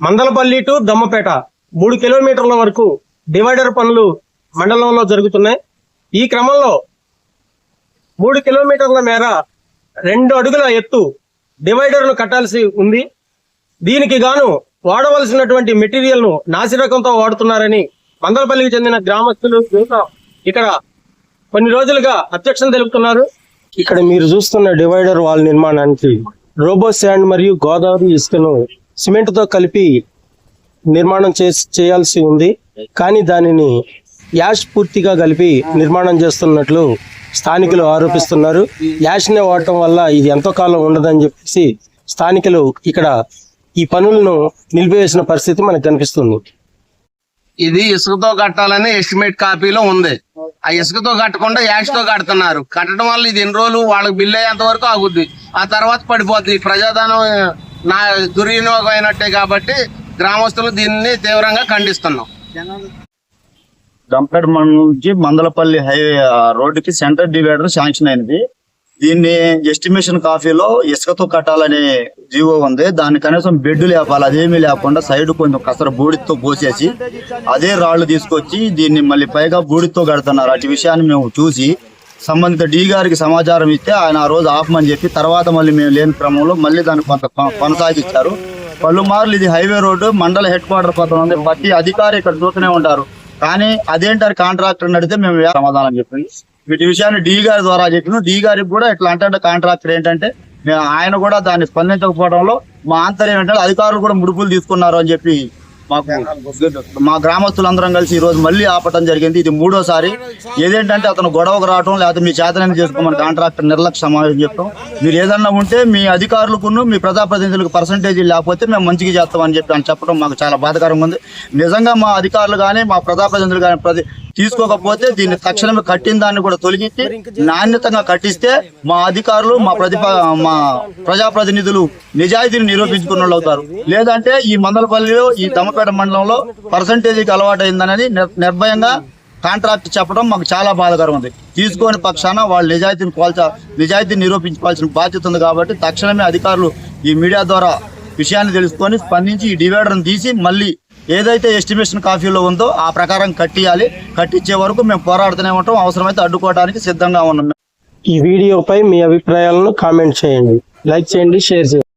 Mandalapalli to Dammapeta మూడు కిలోమీటర్ల వరకు డివైడర్ పనులు మండలంలో జరుగుతున్నాయి. ఈ క్రమంలో మూడు కిలోమీటర్ల మేర రెండు అడుగుల ఎత్తు డివైడర్ను కట్టాల్సి ఉంది. దీనికి గాను వాడవలసినటువంటి మెటీరియల్ను నాసిరకంతో వాడుతున్నారని మందలపల్లికి చెందిన గ్రామస్తులు ఇక్కడ కొన్ని రోజులుగా అధ్యక్షం తెలుపుతున్నారు. ఇక్కడ మీరు చూస్తున్న డివైడర్ వాల్ నిర్మాణానికి రోబో శాండ్ మరియు గోదావరి ఇసుకను సిమెంట్తో కలిపి నిర్మాణం చేసి చేయాల్సి ఉంది. కానీ దానిని యాష్ పూర్తిగా కలిపి నిర్మాణం చేస్తున్నట్లు స్థానికులు ఆరోపిస్తున్నారు. యాష్నే వాడటం వల్ల ఇది ఎంతో కాలం ఉండదని చెప్పేసి స్థానికులు ఇక్కడ ఈ పనులను నిలిపివేసిన పరిస్థితి మనకు కనిపిస్తుంది. ఇది ఇసుకతో కట్టాలని ఎస్టిమేట్ కాపీలో ఉంది. ఆ ఇసుకతో కట్టకుండా యాష్తో తో కడుతున్నారు. కట్టడం వల్ల ఇది ఎన్ని రోజులు వాళ్ళకి బిల్ అయ్యేంత వరకు ఆగుద్ది. ఆ తర్వాత పడిపోద్ది. ప్రజాధనం నా దుర్వినియోగం అయినట్టే కాబట్టి గ్రామస్తులు దీన్ని తీవ్రంగా ఖండిస్తున్నాం. దంపేట నుంచి మందలపల్లి హైవే రోడ్డుకి సెంటర్ డివైడర్ శాంక్షన్ అయినది దీన్ని ఎస్టిమేషన్ కాఫీలో ఇసుకతో కట్టాలనే జీవో ఉంది. దాన్ని కనీసం బెడ్ లేపాలి అదేమీ లేకుండా సైడ్ కొంచెం కసర బూడితో పోసేసి అదే రాళ్ళు తీసుకొచ్చి దీన్ని మళ్ళీ పైగా బూడితో కడుతున్నారు. అటు విషయాన్ని మేము చూసి సంబంధిత డి గారికి సమాచారం ఇస్తే ఆయన ఆ రోజు ఆపమని చెప్పి తర్వాత మళ్ళీ మేము లేని క్రమంలో మళ్ళీ దాన్ని కొంత కొ- కొనసాగించారు. పలుమార్లు ఇది హైవే రోడ్డు మండల హెడ్ క్వార్టర్ పక్కన ఉంది. ప్రతి అధికారి ఇక్కడ చూస్తూనే ఉంటారు. కానీ అదేంటారు కాంట్రాక్టర్ అడిగితే మేము సమాధానం చెప్పింది. వీటి విషయాన్ని డి గారి ద్వారా చెప్పిన. డి గారికి కూడా ఇట్లా అంటే కాంట్రాక్టర్ ఏంటంటే మేము ఆయన కూడా దాన్ని స్పందించకపోవడంలో మా ఆంతర్యం ఏంటంటే అధికారులు కూడా ముడుపులు తీసుకున్నారు అని చెప్పి మాకు మా గ్రామస్తులందరం కలిసి ఈ రోజు మళ్ళీ ఆపటం జరిగింది. ఇది మూడోసారి. ఏదేంటంటే అతను గొడవకు రావటం లేకపోతే మీ చేతనని చేసుకోమని కాంట్రాక్టర్ నిర్లక్ష్య సమావేశం చెప్పడం మీరు ఏదన్నా ఉంటే మీ అధికారులకును మీ ప్రజాప్రతినిధులకు పర్సంటేజ్ లేకపోతే మేము మంచిగా చేస్తామని చెప్పి అని చెప్పడం మాకు చాలా బాధాకరంగా ఉంది. నిజంగా మా అధికారులు కానీ మా ప్రజాప్రతినిధులు కానీ ప్రతి తీసుకోకపోతే దీన్ని తక్షణమే కట్టిన దాన్ని కూడా తొలగించి నాణ్యతంగా కట్టిస్తే మా అధికారులు మా ప్రతిప మా ప్రజాప్రతినిధులు నిజాయితీని నిరూపించుకున్న అవుతారు. లేదంటే ఈ మందలపల్లిలో ఈ దమ్మపేట మండలంలో పర్సంటేజీకి అలవాటైందనేది నిర్భయంగా కాంట్రాక్ట్ చెప్పడం మాకు చాలా బాధకరం ఉంది. తీసుకోని పక్షాన వాళ్ళు నిజాయితీని కోల్చ నిజాయితీని నిరూపించుకోవాల్సిన బాధ్యత ఉంది కాబట్టి తక్షణమే అధికారులు ఈ మీడియా ద్వారా విషయాన్ని తెలుసుకొని స్పందించి ఈ డివైడర్ని తీసి మళ్ళీ ఏదైతే ఎస్టిమేషన్ కాఫీలో ఉందో ఆ ప్రకారం కట్టియాలి. కట్టించే వరకు మేము పోరాడుతూనే ఉంటాం. అవసరమైతే అడ్డుకోవడానికి సిద్ధంగా ఉన్నాం. ఈ వీడియోపై మీ అభిప్రాయాలను కామెంట్ చేయండి. లైక్ చేయండి షేర్ చేయండి.